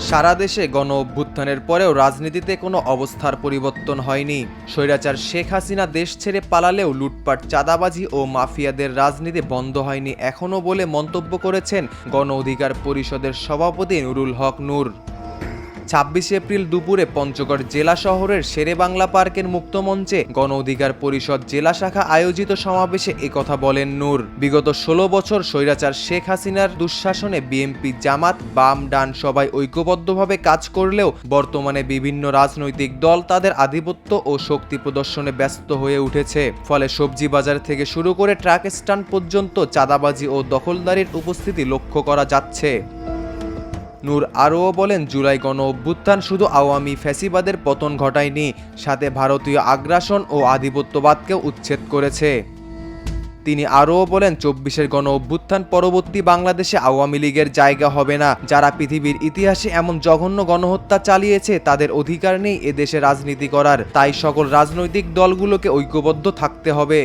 সারা দেশে গণ অভ্যুত্থানের পরেও রাজনীতিতে কোনো অবস্থার পরিবর্তন হয়নি। স্বৈরাচার শেখ হাসিনা দেশ ছেড়ে পালালেও লুটপাট, চাঁদাবাজি ও মাফিয়াদের রাজনীতি বন্ধ হয়নি এখনও বলে মন্তব্য করেছেন গণ অধিকার পরিষদের সভাপতি নুরুল হক নূর। ছাব্বিশে এপ্রিল দুপুরে পঞ্চগড় জেলা শহরের শেরে বাংলা পার্কের মুক্তমঞ্চে গণ অধিকার পরিষদ জেলা শাখা আয়োজিত সমাবেশে একথা বলেন নূর। বিগত ষোলো বছর স্বৈরাচার শেখ হাসিনার দুঃশাসনে বিএনপি জামাত বাম ডান সবাই ঐক্যবদ্ধভাবে কাজ করলেও বর্তমানে বিভিন্ন রাজনৈতিক দল তাদের আধিপত্য ও শক্তি প্রদর্শনে ব্যস্ত হয়ে উঠেছে। ফলে সবজি বাজার থেকে শুরু করে ট্রাক স্ট্যান্ড পর্যন্ত চাঁদাবাজি ও দখলদারির উপস্থিতি লক্ষ্য করা যাচ্ছে। নূর আরও বলেন, জুলাই গণ অভ্যুত্থান শুধু আওয়ামী ফ্যাসিবাদের পতন ঘটায়নি, সাথে ভারতীয় আগ্রাসন ও আধিপত্যবাদকে উচ্ছেদ করেছে। তিনি আরও বলেন, চব্বিশের গণ অভ্যুত্থান পরবর্তী বাংলাদেশে আওয়ামী লীগের জায়গা হবে না। যারা পৃথিবীর ইতিহাসে এমন জঘন্য গণহত্যা চালিয়েছে, তাদের অধিকার নেই এদেশে রাজনীতি করার। তাই সকল রাজনৈতিক দলগুলোকে ঐক্যবদ্ধ থাকতে হবে।